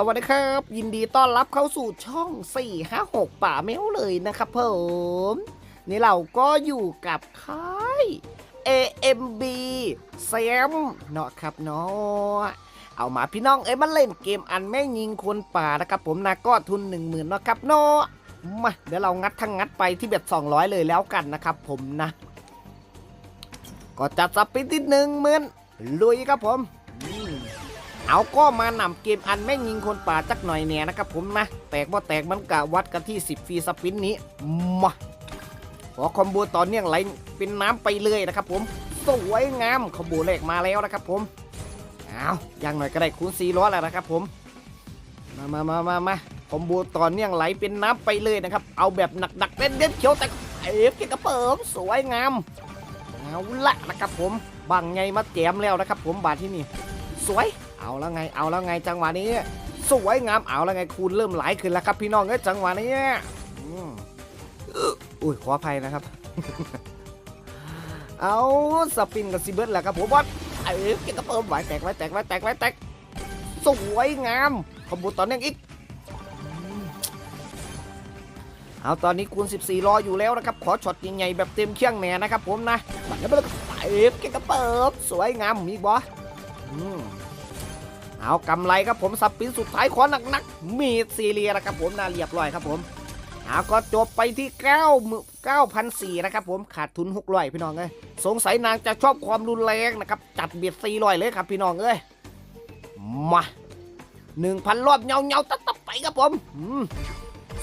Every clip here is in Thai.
สวัสดีครับ ยินดีต้อนรับเข้าสู่ช่อง 456 ป่าแมวเลยนะครับผม นี่เราก็อยู่กับค่าย AMB แซมเนาะครับเนาะเอามาพี่น้องเอ้ยมาเล่นเกมอันแม่ยิงคนป่านะครับผมนะก็ทุน 1 0,000เนาะครับเนาะมาเดี๋ยวเรางัดทั้งงัดไปที่เบ็ด200 เลยแล้วกันนะครับผมนะ ก็จัดสปินที่หนึ่งหมื่นลุยครับผม เอาก็มานำเกมอันแม่งยิงคนป่าจักหน่อยเนี่ยนะครับผมนะ แตกบ่แตกมันกะวัดกันที่ 10 ฟรีสปินนี้มาขอคอมโบตอนเนี้ยไหลเป็นน้ำไปเลยนะครับผม สวยงามคอมโบแรกมาแล้วนะครับผมเอาอย่างหน่อยก็ได้คูณ4ล้อแล้วนะครับผม มามามามามาคอมโบตอนเนี้ยไหลเป็นน้ำไปเลยนะครับ เอาแบบหนักๆเน้นๆเขียวแต่เอฟเกกระเปิมสวยงามเอาละนะครับผมบังไงมาแจมแล้วนะครับผมบาทที่นี่สวย เอาแล้วไงเอาแล้วไงจังหวะนี้ สวยงามเอาแล้วไงคูณเริ่มไหลขึ้นแล้วครับพี่น้องเอ้ยจังหวะนี้อุ้ยขออภัยนะครับ เอาสปินกับซิเบิร์ตแหละครับผมว่าเอ้ยเก็บกระเปิมไหวแตกไหวแตกไหวแตกไหวแตกสวยงามขบุตอนนี้อีกเอาตอนนี้คูณ 14 รออยู่แล้วนะครับ ขอช็อตใหญ่ๆแบบเต็มเครื่องแหน่นะครับผมนะบัดนี้ไปเลยเอ้ยเก็บกระเปิมสวยงามมีบออืม เอากำไรครับผมสับปินสุดท้ายขอหนักๆมีดซีเรียนะครับผมน่าเรียบร้อยครับผมเอาก็จบไปที่9 9,400นะครับผมขาดทุน600พี่น้องเอ้ยสงสัยนางจะชอบความรุนแรงนะครับจัดเบียด400เลยครับพี่น้องเอ้ยมา1,000รอบเงาเงาๆตัดตับไปครับผม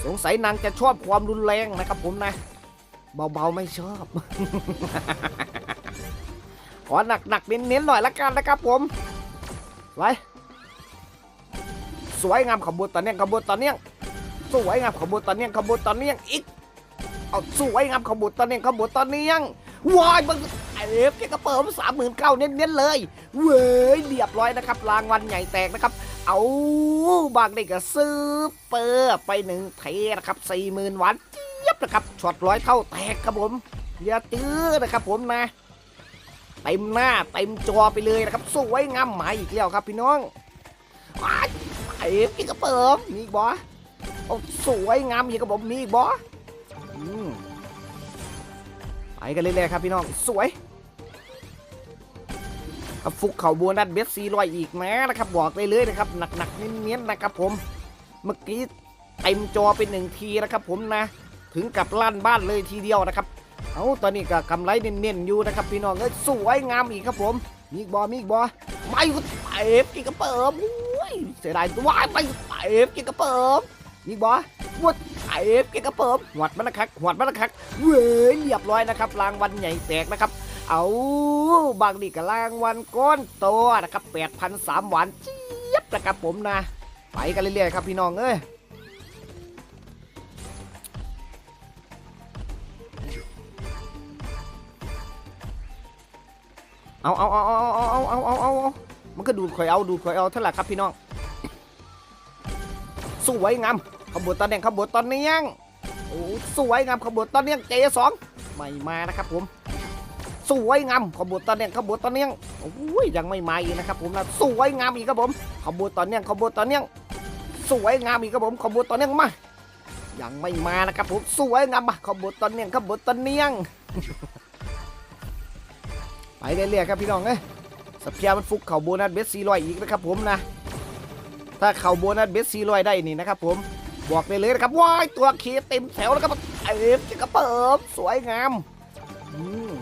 สงสัยนางจะชอบความรุนแรงนะครับผมนะ เบาๆไม่ชอบ ขอหนักๆเน้นๆหน่อยละกันนะครับผมไว้ สวยงามขบวนตอนเนี้ยขบวนตอนเนี้ยสวยงามขบวนตอนเนี้ยขบวนตอนเนี้ยอีกเอาสวยงามขบวนตอนเนี้ยขบวนตอนเนี้ยวายมันเอฟแกกระเปิมสามหมื่นเก้าเน้นๆเลย เว้ยเรียบร้อยนะครับ รางวัลใหญ่แตกนะครับ เอาบางเด็กก็ซื้อเปอร์ไปหนึ่งเทนะครับสี่หมื่นวันเจี๊ยบนะครับช็อตร้อยเท่าแตกครับผมอย่าตื้อนะครับผมนะเต็มหน้าเต็มจอไปเลยนะครับสวยงามหมายอีกแล้วครับพี่น้อง อ้พี่กระเปิมมีอีกบอโอ้สวยงามอีกครับผมมีอีกบออืมไปกันเรื่อยๆครับพี่น้องสวยกับฟุกเข่าบัวนัดเบสซีลอยอีกนะนะครับบอกเลยเลยนะครับหนักๆเน้นๆนะครับผมเมื่อกี้เต็มจอเป็นหนึ่งทีนะครับผมนะ ถึงกับลั่นบ้านเลยทีเดียวนะครับเอาตอนนี้ก็กำไรเน้นๆอยู่นะครับพี่น้องเอ้ยสวยงามอีกครับผมมีอีกบอมีอีกบอไม่ก็เอฟกินกระเปิมอุ้ ยเสียดายว้ายไปเอฟกิกระเปิมมีอีกบอวัดเอฟกิกระเปิมหวัดมันนะครับหวัดมันนะครับเว้ยเรียบร้อยนะครับรางวัลใหญ่แตกนะครับ เอาบางดีกับรางวัลก้อนโตนะครับแปดพันสามหวานเจี๊ยบนะครับผมนะ ไปกันเรื่อยๆครับพี่น้องเอ้ยเอาเอาเอาเอาเอาเอาเอาเอาเอา มันก็ดูดข่อยเอาดูดข่อยเอาเท่าไหร่ครับพี่น้องสวยงามขบวนตอนเนียงขบวนตอนเนียงโอ้สวยงามขบวนตอนเนียงเจสองไม่มานะครับผมสวยงามขบวนตอนเนียงขบวนตอนเนียงโอ้ยยังไม่มาอีกนะครับผมนะสวยงามอีกครับผมขบวนตอนเนียงขบวนตอนเนียงสวยงามอีกครับผมขบวนตอนเนียงมายังไม่มานะครับผมสวยงามมาขบวนตอนเนียงขบวนตอนเนียงไปเรื่อยๆครับพี่น้องเอ้ย สเปียร์มันฟุกเข่าโบนัสเบสซีลอยอีกนะครับผมนะ ถ้าเข่าโบนัสเบสซีลอยได้นี่นะครับผมบอกไปเลยนะครับว้ายตัวเคเต็มแถวแล้วครับเอฟจะกระเปิบสวยงามอืม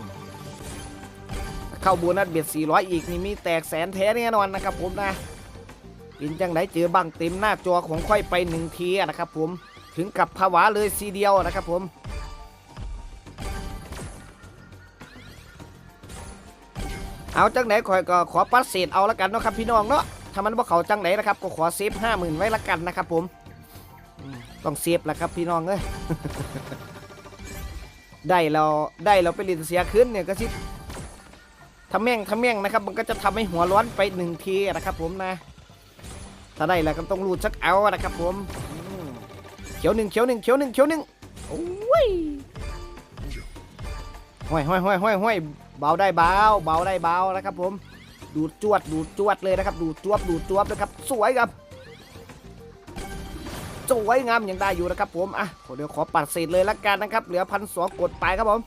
เข้าโบนัสเบ็ด400 อีกนี่มีแตกแสนแท้แน่นอนนะครับผมนะกินจังไหนเจอบังเต็มหน้าจอของค่อยไปหนึ่งทีนะครับผมถึงกับผวาเลยซีเดียวนะครับผม เอาจังไหนขอยก็ขอปัดเศษเอาละกันเนาะครับพี่น้องเนาะถ้ามันบ่เขาจังไหนนะครับก็ขอเซฟห้าหมื่นไว้ละกันนะครับผมต้องเซฟแหละครับพี่น้องเอ้ยได้เราได้เราไปเรียนเสียขึ้นเนี่ยก็สิทำแม่งทำแม่งนะครับ มันก็จะทำให้หัวร้อนไปหนึ่งทีนะครับผมนะ ถ้าได้แล้วก็ต้องรูดสักเอานะครับผมอืมเขียวหนึ่งเขียวหนึ่งเขียวหนึ่งเขียวหนึ่งโอ้ยห้อยห้อยห้อยห้อยห้อย เบาได้เบาเบาได้เบานะครับผม ดูดจวดดูดจวดเลยนะครับ ดูดจวบดูดจวบนะครับ สวยครับสวยงามยังได้อยู่นะครับผมอะเดี๋ยวขอปัดเศษเลยละกันนะครับ เหลือพันสองกดไปครับผม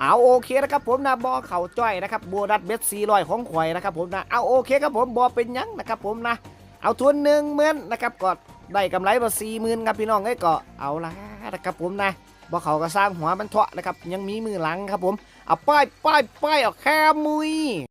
เอาโอเคนะครับผมนะบอเข่าจ้อยนะครับบัวดัดเบ็ดซีลอยของข่อยนะครับผมนะเอาโอเคครับผมบอเป็นยังนะครับผมนะ เอาทุนหนึ่งหมื่นนะครับก็ได้กำไรมาสี่หมื่นครับพี่น้องเอ้ก็เอาละนะครับผมนะ บอเขาก็สร้างหัวมันเถาะนะครับ ยังมีมือหลังครับผมเอาป้ายป้ายป้ายเอาแค่มุย